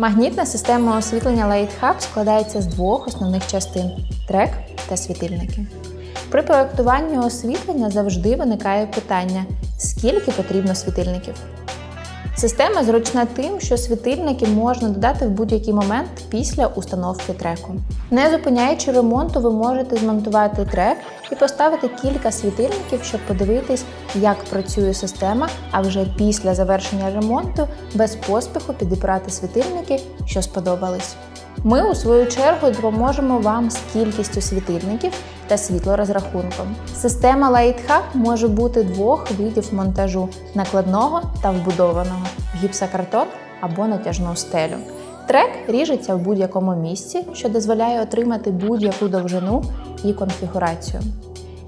Магнітна система освітлення Light Hub складається з двох основних частин трек та світильники. При проєктуванні освітлення завжди виникає питання: скільки потрібно світильників? Система зручна тим, що світильники можна додати в будь-який момент після установки треку. Не зупиняючи ремонту, ви можете змонтувати трек і поставити кілька світильників, щоб подивитись, як працює система, а вже після завершення ремонту без поспіху підібрати світильники, що сподобались. Ми, у свою чергу, допоможемо вам з кількістю світильників та світлорозрахунком. Система Light може бути двох видів монтажу накладного та вбудованого гіпсокартон або натяжну стелю. Трек ріжеться в будь-якому місці, що дозволяє отримати будь-яку довжину і конфігурацію.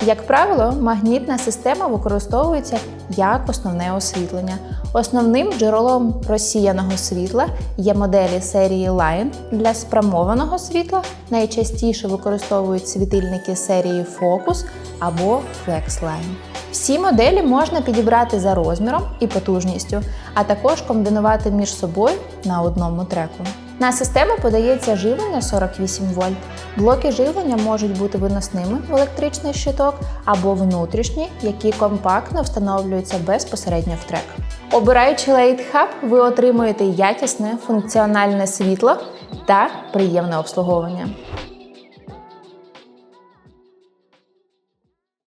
Як правило, магнітна система використовується як основне освітлення. Основним джерелом розсіяного світла є моделі серії Line. Для спрямованого світла найчастіше використовують світильники серії Focus або FlexLine. Всі моделі можна підібрати за розміром і потужністю, а також комбінувати між собою на одному треку. На систему подається живлення 48 вольт. Блоки живлення можуть бути виносними в електричний щиток або внутрішні, які компактно встановлюються безпосередньо в трек. Обираючи Light Hub, ви отримуєте якісне функціональне світло та приємне обслуговування.